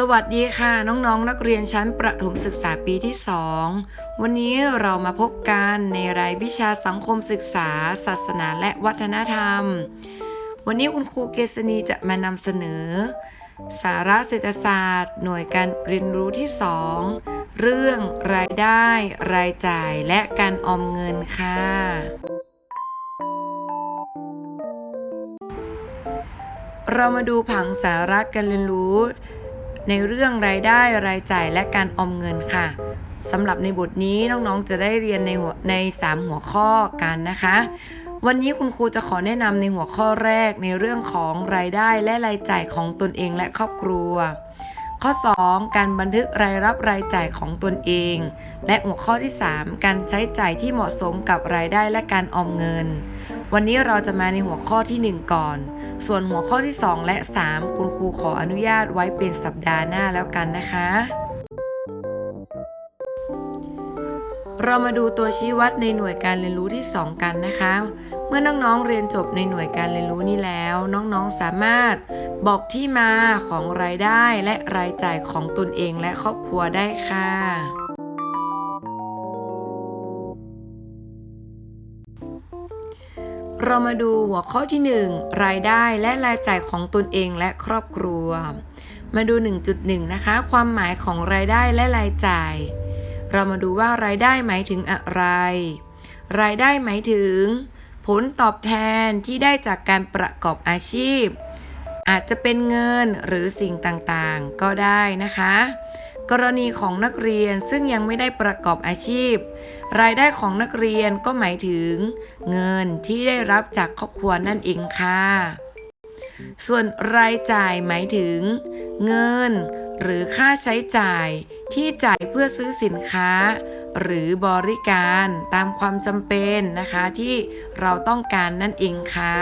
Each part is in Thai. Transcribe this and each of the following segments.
สวัสดีค่ะน้องๆนนักเรียนชั้นประถมศึกษาปีที่ 2 วันนี้เรามาพบกันในรายวิชาสังคมศึกษา ศาสนาและวัฒนธรรม วันนี้คุณครูเกษณีจะมานำเสนอ สาระเศรษฐศาสตร์ หน่วยการเรียนรู้ที่ 2 เรื่องรายได้ รายจ่ายและการออมเงินค่ะเรามาดูผังสาระการเรียนรู้ ในเรื่องรายได้รายจ่ายและการออมเงินค่ะสำหรับในบทนี้น้องๆจะได้เรียนในหัวใน 3 หัวข้อกันนะคะ วันนี้คุณครูจะขอแนะนำในหัวข้อแรกในเรื่องของรายได้และรายจ่ายของตนเองและครอบครัว ข้อ 2 การบันทึกรายรับรายจ่ายของตนเอง และหัวข้อที่ 3 การใช้จ่ายที่เหมาะสมกับรายได้และการออมเงิน วันนี้เราจะมาในหัวข้อที่ 1 ก่อน ส่วนหัวข้อที่ 2 และ 3 คุณครูขออนุญาตไว้เป็นสัปดาห์หน้าแล้วกันนะคะ เรามาดูตัวชี้วัดในหน่วยการเรียนรู้ที่ 2 กันนะคะ เมื่อน้องๆเรียนจบในหน่วยการเรียนรู้นี้แล้ว น้องๆสามารถบอกที่มาของรายได้และรายจ่ายของตนเองและครอบครัวได้ค่ะ เรามาดูหัวข้อที่ 1 รายได้และรายจ่ายของตนเองและครอบครัว มาดู 1.1 นะคะ ความหมายของรายได้และรายจ่าย เรามาดูว่ารายได้หมายถึงอะไร รายได้หมายถึง ผลตอบแทนที่ได้จากการประกอบอาชีพ อาจจะเป็นเงินหรือสิ่งต่างๆ ก็ได้นะคะ กรณีของนักเรียนซึ่งยังไม่ได้ประกอบอาชีพ รายได้ของนักเรียนก็หมายถึง เงินที่ได้รับจากครอบครัวนั่นเองค่ะ ส่วนรายจ่ายหมายถึง เงิน หรือค่าใช้จ่ายที่จ่ายเพื่อซื้อสินค้า หรือบริการตามความจำเป็นนะคะที่เราต้องการนั่นเองค่ะ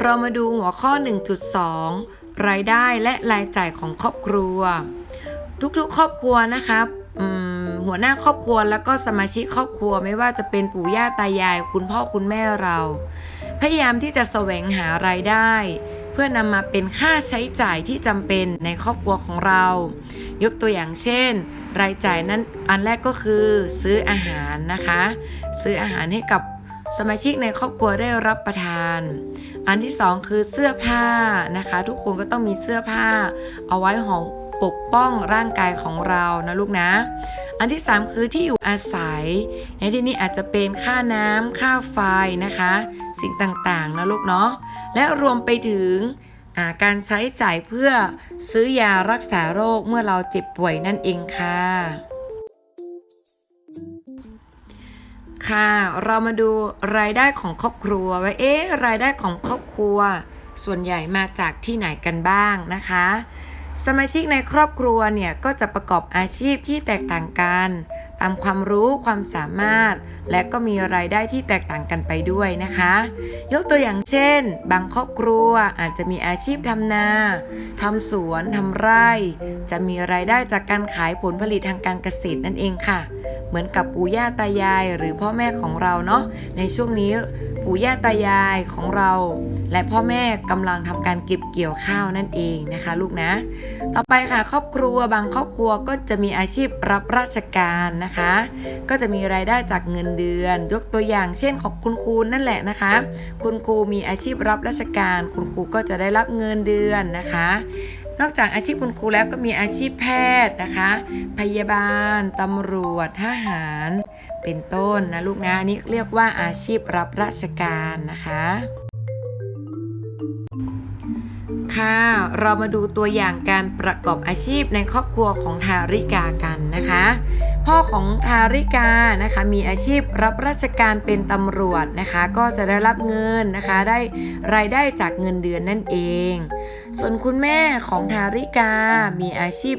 เรามาดูหัวข้อ 1.2 รายได้และรายจ่ายของครอบครัว ทุกๆ ครอบครัวนะครับหัวหน้าครอบครัวแล้วก็สมาชิกครอบครัวไม่ว่าจะเป็นปู่ย่าตายาย คุณพ่อคุณแม่เรา พยายามที่จะแสวงหารายได้ เพื่อนำมาเป็นค่าใช้จ่ายที่จำเป็นในครอบครัวของเรา ยกตัวอย่างเช่น รายจ่ายนั้นอันแรกก็คือซื้ออาหารนะคะ ซื้ออาหารให้กับสมาชิกในครอบครัวได้รับประทาน อันที่สองคือเสื้อผ้านะคะ ทุกคนก็ต้องมีเสื้อผ้า เอาไว้ห่อปกป้องร่างกายของเรานะลูกนะ อันที่ 3 คือที่อยู่อาศัย ในที่นี้อาจจะเป็นค่าน้ำค่าไฟนะคะ สิ่งต่างๆนะลูกเนาะ และรวมไปถึงการใช้จ่ายเพื่อซื้อยารักษาโรคเมื่อเราเจ็บป่วยนั่นเองค่ะ ค่ะ เรามาดูรายได้ของครอบครัวว่าเอ๊ะรายได้ของครอบครัว ส่วนใหญ่มาจากที่ไหนกันบ้างนะคะ สมาชิกในครอบครัวเนี่ยก็จะประกอบอาชีพที่แตกต่างกัน ตามความรู้ความสามารถ และก็มีรายได้ที่แตกต่างกันไปด้วยนะคะ ยกตัวอย่างเช่น บางครอบครัวอาจจะมีอาชีพทำนาทำสวนทำไร่ จะมีรายได้จากการขายผลผลิตทางการเกษตรนั่นเองค่ะ เหมือนกับปู่ย่าตายาย หรือพ่อแม่ของเราเนาะในช่วงนี้ปู่ย่าตายายของเรา และพ่อแม่กำลังทำการเก็บเกี่ยวข้าวนั่นเองนะคะ ลูกนะ ต่อไปค่ะครอบครัวบางครอบครัวก็จะมีอาชีพรับราชการนะคะ ก็จะมีรายได้จากเงินเดือน ยกตัวอย่างเช่นของคุณครูนั่นแหละนะคะ คุณครูมีอาชีพรับราชการ คุณครูก็จะได้รับเงินเดือนนะคะนอกจากอาชีพคุณครูแล้วก็มีอาชีพแพทย์นะคะ พยาบาล ตำรวจ ทหาร เป็นต้นนะลูกนะนี่เรียกว่าอาชีพรับราชการนะคะ ค่ะ เรามาดูตัวอย่างการประกอบอาชีพในครอบครัวของทาริกากันนะคะ พ่อของทาริกานะคะมีอาชีพรับราชการเป็นตำรวจนะคะ ก็จะได้รับเงินนะคะได้รายได้จากเงินเดือนนั่นเอง ส่วนคุณแม่ของทาริกา มีอาชีพ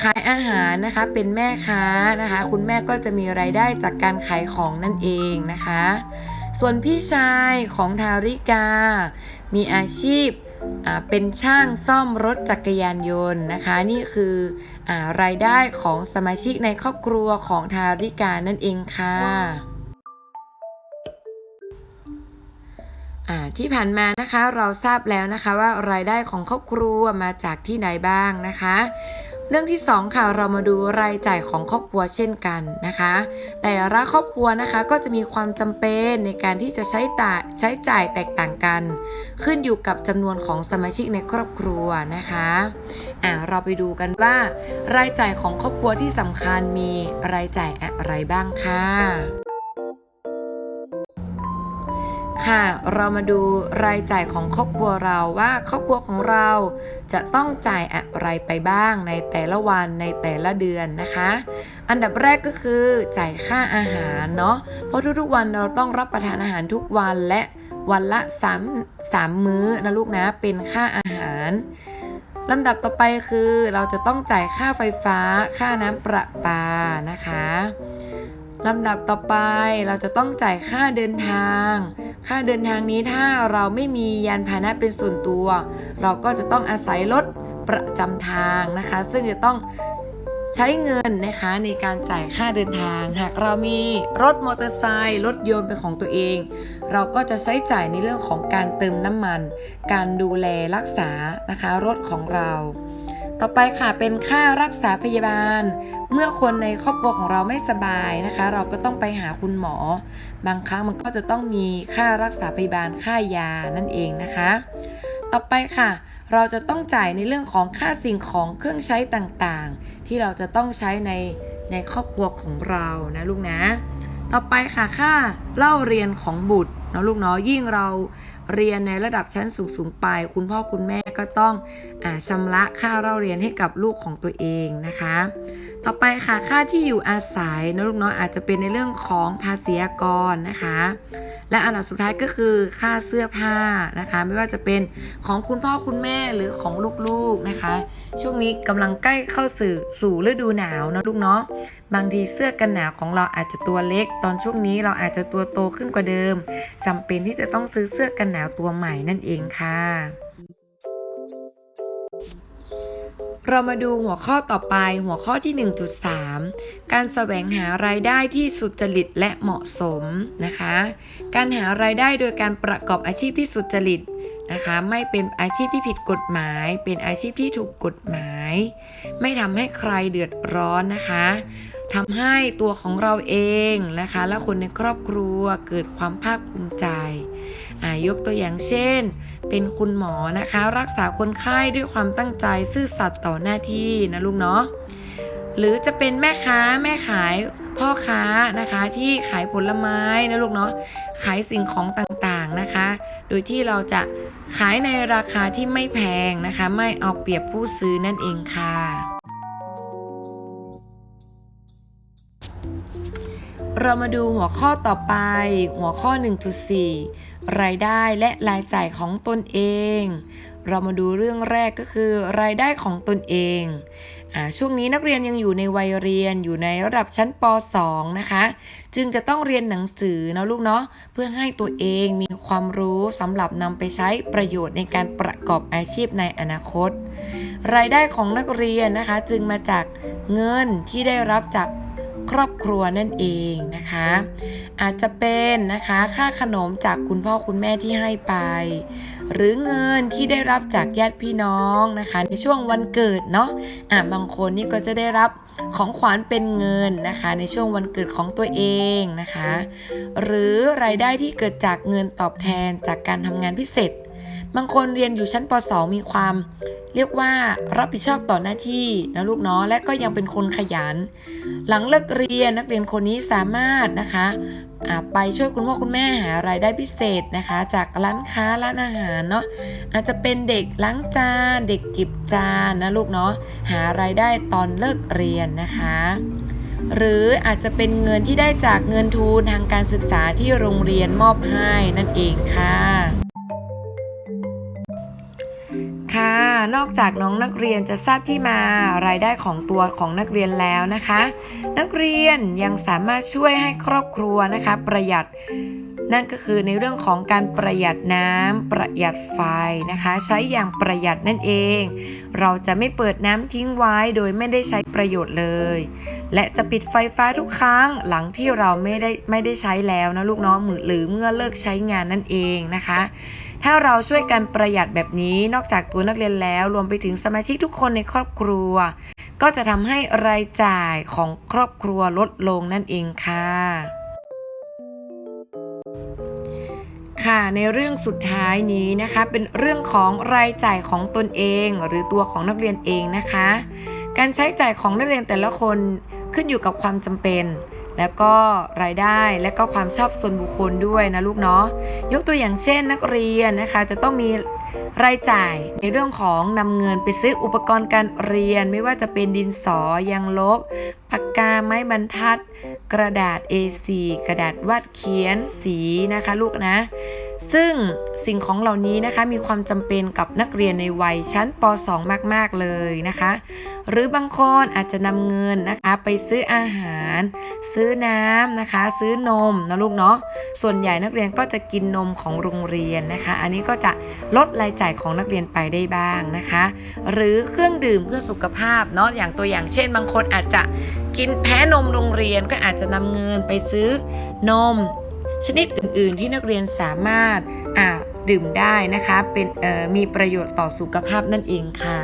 ขายอาหารนะคะเป็นแม่ค้านะคะ คุณแม่ก็จะมีรายได้จากการขายของนั่นเองนะคะ ส่วนพี่ชายของทาริกา มีอาชีพ เป็นช่างซ่อมรถจักรยานยนต์นะคะ นี่คืออรายได้ของสมาชิกในครอบครัวของทาริกานั่นเองค่ะอ่าที่ผ่านมานะคะเราทราบแล้วนะคะว่ารายได้ของครอบครัวมาจากที่ไหนบ้างนะคะ เรื่องที่สองค่ะเรามาดูรายจ่ายของครอบครัวเช่นกันนะคะ แต่ละครอบครัวนะคะก็จะมีความจำเป็นในการที่จะใช้จ่ใช้จ่ายแตกต่างกัน ขึ้นอยู่กับจำนวนของสมาชิกในครอบครัวนะคะอ่าเราไปดูกันว่ารายจ่ายของครอบครัวที่สำคัญมีรายจ่ายอะไรบ้างค่ะ ค่ะ เรามาดูรายจ่ายของครอบครัวเราว่าครอบครัวของเราจะต้องจ่ายอะไรไปบ้างในแต่ละวันในแต่ละเดือนนะคะ อันดับแรกก็คือจ่ายค่าอาหารเนาะ เพราะทุกๆวันเราต้องรับประทานอาหารทุกวันและวันละ3 3มื้อนะลูกนะ เป็นค่าอาหารลำดับต่อไปคือเราจะต้องจ่ายค่าไฟฟ้า ค่าน้ำประปานะคะลำดับต่อไปเราจะต้องจ่ายค่าเดินทาง ค่าเดินทางนี้ถ้าเราไม่มียานพาหนะเป็นส่วนตัว เราก็จะต้องอาศัยรถประจำทางนะคะ ซึ่งจะต้องใช้เงินนะคะในการจ่ายค่าเดินทาง หากเรามีรถมอเตอร์ไซค์รถยนต์เป็นของตัวเอง เราก็จะใช้จ่ายในเรื่องของการเติมน้ำมัน การดูแลรักษานะคะรถของเรา ต่อไปค่ะเป็นค่ารักษาพยาบาล เมื่อคนในครอบครัวของเราไม่สบายนะคะ เราก็ต้องไปหาคุณหมอ บางครั้งมันก็จะต้องมีค่ารักษาพยาบาลค่ายานั่นเองนะคะ ต่อไปค่ะ เราจะต้องจ่ายในเรื่องของค่าสิ่งของเครื่องใช้ต่างๆ ที่เราจะต้องใช้ในในครอบครัวของเรานะลูกนะ ต่อไปค่ะค่าเล่าเรียนของบุตรเนาะลูกเนาะยิ่งเรา เรียนในระดับชั้นสูงๆไป คุณพ่อคุณแม่ก็ต้องอาชำระค่าเล่าเรียนให้กับลูกของตัวเองนะคะ ต่อไปค่ะค่าที่อยู่อาศัยนะลูกเนาะอาจจะเป็นในเรื่องของภาษีอากรนะคะ และอันดับสุดท้ายก็คือค่าเสื้อผ้านะคะ ไม่ว่าจะเป็นของคุณพ่อคุณแม่หรือของลูกๆนะคะ ช่วงนี้กำลังใกล้เข้าสู่สู่ฤดูหนาวนะลูกเนาะบางทีเสื้อกันหนาวของเราอาจจะตัวเล็ก ตอนช่วงนี้เราอาจจะตัวโตขึ้นกว่าเดิมจำเป็นที่จะต้องซื้อเสื้อกันหนาวตัวใหม่นั่นเองค่ะ เรามาดูหัวข้อต่อไปหัวข้อที่ 1.3 การแสวงหารายได้ที่สุจริตและเหมาะสมนะคะ การหารายได้โดยการประกอบอาชีพที่สุจริต นะคะ ไม่เป็นอาชีพที่ผิดกฎหมาย เป็นอาชีพที่ถูกกฎหมาย ไม่ทำให้ใครเดือดร้อนนะคะทำให้ตัวของเราเองนะคะ และคนในครอบครัวเกิดความภาคภูมิใจอายกตัวอย่างเช่น เป็นคุณหมอนะคะ รักษาคนไข้ด้วยความตั้งใจซื่อสัตย์ต่อหน้าที่นะลูกเนาะหรือจะเป็นแม่ค้าแม่ขายพ่อค้านะคะ ที่ขายผลไม้นะลูกเนาะขายสิ่งของต่าง โดยที่เราจะขายในราคาที่ไม่แพงนะคะ ไม่เอาเปรียบผู้ซื้อนั่นเองค่ะ เรามาดูหัวข้อต่อไป หัวข้อ 1.4 รายได้และรายจ่ายของตนเอง เรามาดูเรื่องแรกก็คือ รายได้ของตนเอง ช่วงนี้นักเรียนยังอยู่ในวัยเรียนอยู่ในระดับชั้นป .2 นะคะ จึงจะต้องเรียนหนังสือนะลูกเนาะเพื่อให้ตัวเองมีความรู้สำหรับนำไปใช้ประโยชน์ในการประกอบอาชีพในอนาคต รายได้ของนักเรียนนะคะ จึงมาจากเงินที่ได้รับจากครอบครัวนั่นเองนะคะ อาจจะเป็นนะคะค่าขนมจากคุณพ่อคุณแม่ที่ให้ไป หรือเงินที่ได้รับจากญาติพี่น้องนะคะ ในช่วงวันเกิดเนาะอ่าบางคนนี่ก็จะได้รับของขวัญเป็นเงินนะคะ ในช่วงวันเกิดของตัวเองนะคะ หรือรายได้ที่เกิดจากเงินตอบแทนจากการทำงานพิเศษ บางคนเรียนอยู่ชั้นป .2 มีความ เรียกว่ารับผิดชอบต่อหน้าที่นะลูกเนาะและก็ยังเป็นคนขยัน หลังเลิกเรียนนักเรียนคนนี้สามารถนะคะอาไปช่วยคุณพ่อคุณแม่หารายได้พิเศษนะคะ จากร้านค้าร้านอาหารเนาะอาจจะเป็นเด็กล้างจานเด็กเก็บจานนะลูกเนาะหารายได้ตอนเลิกเรียนนะคะ หรืออาจจะเป็นเงินที่ได้จากเงินทุนทางการศึกษาที่โรงเรียนมอบให้นั่นเองค่ะ นอกจากน้องนักเรียนจะทราบที่มารายได้ของตัวของนักเรียนแล้วนะคะ นักเรียนยังสามารถช่วยให้ครอบครัวนะคะ ประหยัด นั่นก็คือในเรื่องของการประหยัดน้ำประหยัดไฟนะคะ ใช้อย่างประหยัดนั่นเอง เราจะไม่เปิดน้ำทิ้งไว้โดยไม่ได้ใช้ประโยชน์เลย และจะปิดไฟฟ้าทุกครั้งหลังที่เราไม่ได้ไม่ได้ใช้แล้วนะลูกน้องหรือเมื่อเลิกใช้งานนั่นเองนะคะ ถ้าเราช่วยกันประหยัดแบบนี้นอกจากตัวนักเรียนแล้ว รวมไปถึงสมาชิกทุกคนในครอบครัว ก็จะทำให้รายจ่ายของครอบครัวลดลงนั่นเองค่ะ ค่ะในเรื่องสุดท้ายนี้นะคะ เป็นเรื่องของรายจ่ายของตนเอง หรือตัวของนักเรียนเองนะคะ การใช้จ่ายของนักเรียนแต่ละคนขึ้นอยู่กับความจำเป็น แล้วก็รายได้และก็ความชอบส่วนบุคคลด้วยนะลูกเนาะยกตัวอย่างเช่น นักเรียนนะคะจะต้องมีรายจ่ายในเรื่องของนำเงินไปซื้ออุปกรณ์การเรียน ไม่ว่าจะเป็นดินสอยางลบปากกาไม้บรรทัด กระดาษ A4 กระดาษวาดเขียนสีนะคะลูกนะ ซึ่งสิ่งของเหล่านี้นะคะมีความจำเป็นกับนักเรียนในวัยชั้นป .2 มาก ๆ เลยนะคะ หรือบางคนอาจจะนำเงินนะคะไปซื้ออาหาร ซื้อน้ำนะคะ ซื้อนมนะลูกเนาะส่วนใหญ่นักเรียนก็จะกินนมของโรงเรียนนะคะ อันนี้ก็จะลดรายจ่ายของนักเรียนไปได้บ้างนะคะ หรือเครื่องดื่มเพื่อสุขภาพเนาะอย่างตัวอย่างเช่น บางคนอาจจะกินแพ้นมโรงเรียนก็อาจจะนำเงินไปซื้อนม ชนิดอื่น ๆ ที่นักเรียนสามารถอ่าดื่มได้นะคะ เป็นมีประโยชน์ต่อสุขภาพนั่นเองค่ะ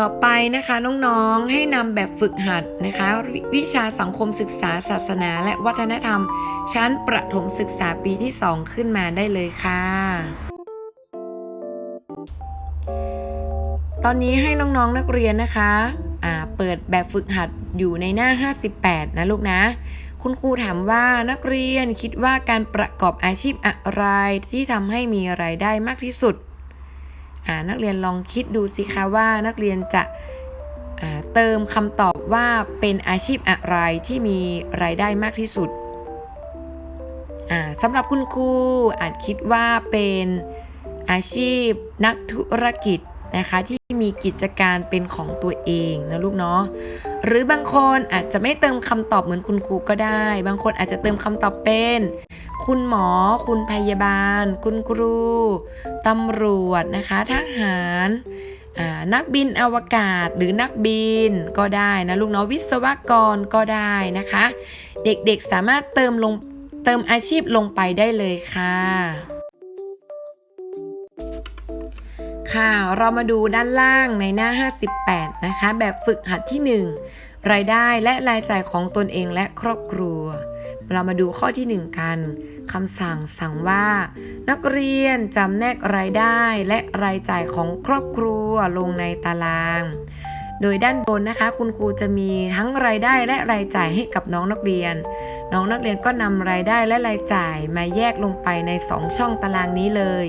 ต่อไปนะคะน้องๆให้นำแบบฝึกหัดนะคะววิชาสังคมศึกษาศาสนา และวัฒนธรรม ชั้นประถมศึกษาปีที่ 2 ขึ้นมาได้เลยค่ะตอนนี้ให้น้องๆนักเรียนนะคะ เปิดแบบฝึกหัดอยู่ในหน้า 58 นะลูกนะ คุณครูถามว่านักเรียนคิดว่าการประกอบอาชีพอะไรที่ทำให้มีรายได้มากที่สุด นักเรียนลองคิดดูสิคะว่านักเรียนจะเติมคำตอบว่าเป็นอาชีพอะไรที่มีรายได้มากที่สุดอ่าสำหรับคุณครูอาจคิดว่าเป็นอาชีพนักธุรกิจ นะคะที่มีกิจการเป็นของตัวเองนะลูกเนาะหรือบางคนอาจจะไม่เติมคำตอบเหมือนคุณครูก็ได้ บางคนอาจจะเติมคำตอบเป็น คุณหมอ คุณพยาบาล คุณครูตำรวจนะคะทหารนักบินอวกาศหรือนักบินก็ได้นะลูกเนาะวิศวกรก็ได้นะคะ เด็กๆสามารถเติมลงเติมอาชีพลงไปได้เลยค่ะ ค่ะ เรามาดูด้านล่างในหน้า 58 นะคะ แบบฝึกหัดที่ 1 รายได้และรายจ่ายของตนเองและครอบครัว เรามาดูข้อที่ 1 กันคำสั่งสั่งว่า นักเรียนจำแนกรายได้และรายจ่ายของครอบครัวลงในตาราง โดยด้านบนนะคะ คุณครูจะมีทั้งรายได้และรายจ่ายให้กับน้องนักเรียน น้องนักเรียนก็นำรายได้และรายจ่ายมาแยกลงไปใน 2 ช่องตารางนี้เลย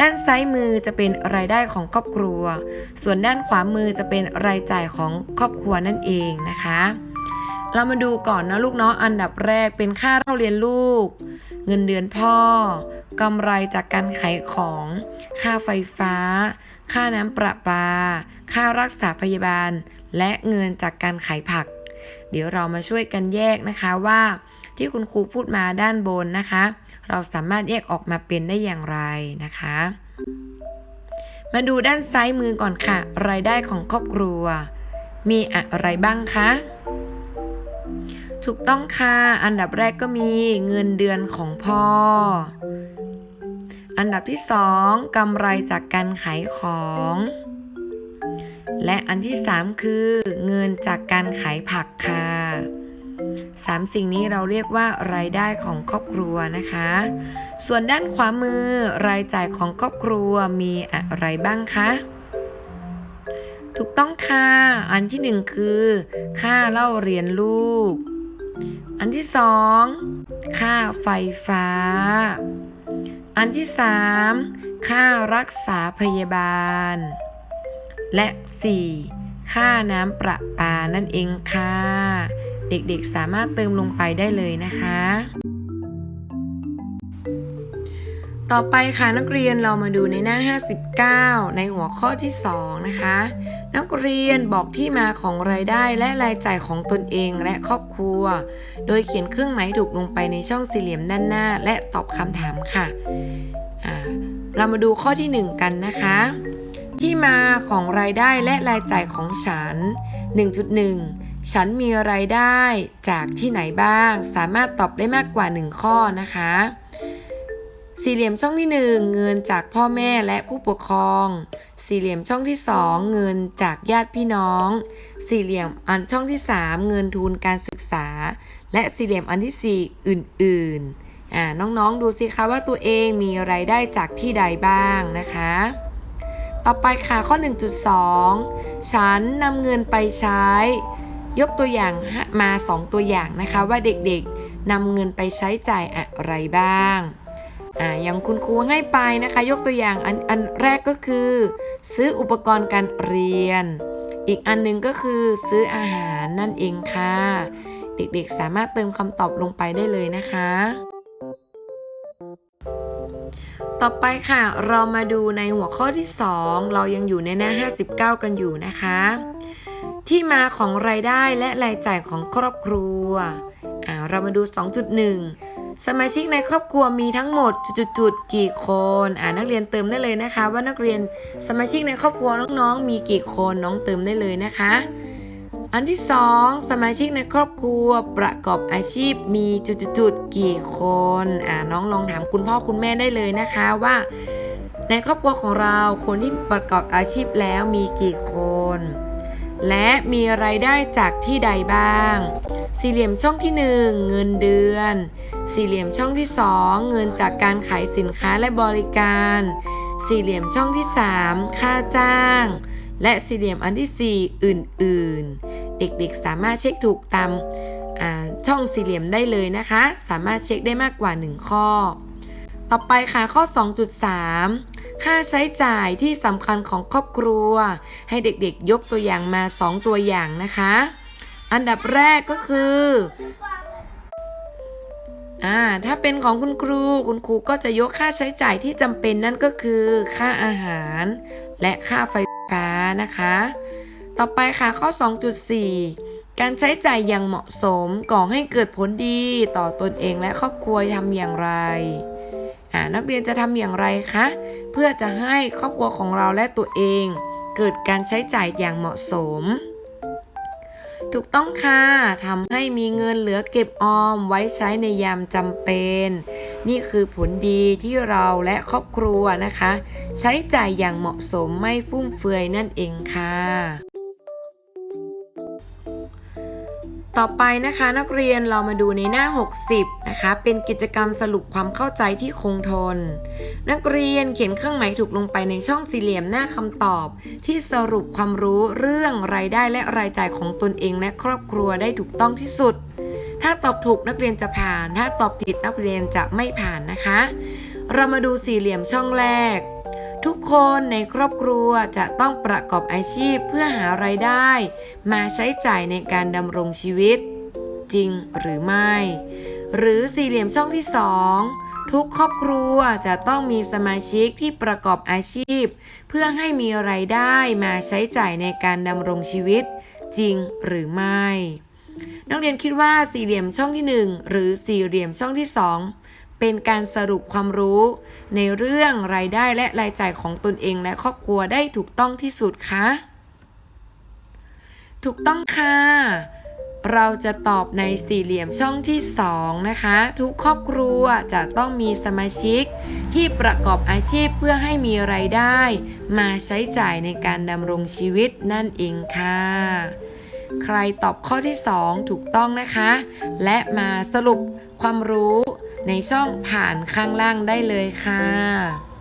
ด้านซ้ายมือจะเป็นรายได้ของครอบครัว ส่วนด้านขวามือจะเป็นรายจ่ายของครอบครัวนั่นเองนะคะ เรามาดูก่อนนะลูกเนาะอันดับแรกเป็นค่าเล่าเรียนลูก เงินเดือนพ่อกำไรจากการขายของ ค่าไฟฟ้า ค่าน้ำประปา ค่ารักษาพยาบาล และเงินจากการขายผัก เดี๋ยวเรามาช่วยกันแยกนะคะว่าที่คุณครูพูดมาด้านบนนะคะ เราสามารถแยกออกมาเป็นได้อย่างไรนะคะ มาดูด้านซ้ายมือก่อนค่ะ รายได้ของครอบครัว มีอะไรบ้างคะถูกต้องค่ะ อันดับแรกก็มีเงินเดือนของพ่อ อันดับที่สองกำไรจากการขายของ และอันที่สามคือ เงินจากการขายผักค่ะสามสิ่งนี้เราเรียกว่ารายได้ของครอบครัวนะคะ ส่วนด้านขวามือรายจ่ายของครอบครัวมีอะไรบ้างคะถูกต้องค่ะ อันที่หนึ่งคือ ค่าเล่าเรียนลูก อันที่สองค่าไฟฟ้า อันที่สามค่ารักษาพยาบาล และสี่ค่าน้ำประปานั่นเองค่ะ เด็กๆสามารถเติมลงไปได้เลยนะคะ ต่อไปค่ะนักเรียนเรามาดูในหน้า 59 ในหัวข้อที่ 2 นะคะ นักเรียนบอกที่มาของรายได้และรายจ่ายของตนเองและครอบครัว โดยเขียนเครื่องหมายถูกลงไปในช่องสี่เหลี่ยมด้านหน้า และตอบคำถามค่ะ เรามาดูข้อที่ 1 กันนะคะ ที่มาของรายได้และรายจ่ายของฉัน 1.1 ฉันมีรายได้จากที่ไหนบ้าง สามารถตอบได้มากกว่า 1 ข้อนะคะ สี่เหลี่ยมช่องที่ 1 เงินจากพ่อแม่และผู้ปกครอง สี่เหลี่ยมช่องที่ 2 เงินจากญาติพี่น้อง สี่เหลี่ยมอันช่องที่ 3 เงินทุนการศึกษา และสี่เหลี่ยมอันที่ 4 อื่น ๆ อ่าน้องๆดูสิคะว่าตัวเองมีรายได้จากที่ใดบ้างนะคะ ต่อไปค่ะข้อ 1.2 ฉันนำเงินไปใช้ ยกตัวอย่างมา 2 ตัวอย่างนะคะ ว่าเด็กๆนำเงินไปใช้จ่ายอะไรบ้างอ่าอย่างคุณครูให้ไปนะคะ ยกตัวอย่างอันอันแรกก็คือ ซื้ออุปกรณ์การเรียน อีกอันหนึงก็คือซื้ออาหารนั่นเองค่ะ เด็กๆสามารถเติมคำตอบลงไปได้เลยนะคะ ต่อไปค่ะ เรามาดูในหัวข้อที่ 2 เรายังอยู่ในหน้า 59 กันอยู่นะคะ ที่มาของรายได้และรายจ่ายของครอบครัวอ่าเรามาดู 2.1 สมาชิกในครอบครัวมีทั้งหมดจุดๆกี่คนอ่านักเรียนเติมได้เลยนะคะ ว่านักเรียนสมาชิกในครอบครัวน้องๆมีกี่คนน้องเติมได้เลยนะคะ อันที่ 2 สมาชิกในครอบครัวประกอบอาชีพมีจุดๆกี่คนอ่าน้องลองถามคุณพ่อคุณแม่ได้เลยนะคะว่า ในครอบครัวของเราคนที่ประกอบอาชีพแล้วมีกี่คน และมีรายได้จากที่ใดบ้าง สี่เหลี่ยมช่องที่ 1 เงินเดือน สี่เหลี่ยมช่องที่ 2 เงินจากการขายสินค้าและบริการ สี่เหลี่ยมช่องที่ 3 ค่าจ้าง และสี่เหลี่ยมอันที่ 4 อื่นๆ เด็กๆสามารถเช็คถูกตามช่องสี่เหลี่ยมได้เลยนะคะ สามารถเช็คได้มากกว่า 1 ข้อ ต่อไปค่ะข้อ 2.3 ค่าใช้จ่ายที่สำคัญของครอบครัว ให้เด็กๆยกตัวอย่างมา 2 ตัวอย่างนะคะ อันดับแรกก็คืออ่าถ้าเป็นของคุณครู คุณครูก็จะยกค่าใช้จ่ายที่จำเป็นนั่นก็คือ ค่าอาหาร และค่าไฟ ฟ้านะคะ ต่อไปค่ะข้อ 2.4 การใช้จ่ายอย่างเหมาะสมก่อให้เกิดผลดีต่อตนเองและครอบครัวทำอย่างไรอ่านักเรียนจะทำอย่างไรคะ เพื่อจะให้ครอบครัวของเราและตัวเอง เกิดการใช้จ่ายอย่างเหมาะสม ถูกต้องค่ะทำให้มีเงินเหลือเก็บออมไว้ใช้ในยามจำเป็น นี่คือผลดีที่เราและครอบครัวนะคะ ใช้จ่ายอย่างเหมาะสมไม่ฟุ่มเฟือยนั่นเองค่ะ ต่อไปนะคะนักเรียนเรามาดูในหน้า 60 นะคะ เป็นกิจกรรมสรุปความเข้าใจที่คงทน นักเรียนเขียนเครื่องหมายถูกลงไปในช่องสี่เหลี่ยมหน้าคำตอบ ที่สรุปความรู้เรื่องรายได้และรายจ่ายของตนเองและครอบครัวได้ถูกต้องที่สุด ถ้าตอบถูกนักเรียนจะผ่าน ถ้าตอบผิดนักเรียนจะไม่ผ่านนะคะ เรามาดูสี่เหลี่ยมช่องแรก ทุกคนในครอบครัวจะต้องประกอบอาชีพเพื่อหารายได้ มาใช้จ่ายในการดำรงชีวิต จริงหรือไม่ หรือสี่เหลี่ยมช่องที่2ทุกครอบครัวจะต้องมีสมาชิกที่ประกอบอาชีพ เพื่อให้มีรายได้มาใช้จ่ายในการดำรงชีวิต จริงหรือไม่ นักเรียนคิดว่าสี่เหลี่ยมช่องที่ 1 หรือสี่เหลี่ยมช่องที่ 2 เป็นการสรุปความรู้ ในเรื่องรายได้และรายจ่ายของตนเองและครอบครัวได้ถูกต้องที่สุดคะถูกต้องค่ะ เราจะตอบในสี่เหลี่ยมช่องที่ 2 นะคะ ทุกครอบครัวจะต้องมีสมาชิก ที่ประกอบอาชีพเพื่อให้มีไรายได้ มาใช้จ่ายในการดำรงชีวิตนั่นเองค่ะ ใครตอบข้อที่ 2 ถูกต้องนะคะ และมาสรุปความรู้ในช่องผ่านข้างล่างได้เลยค่ะ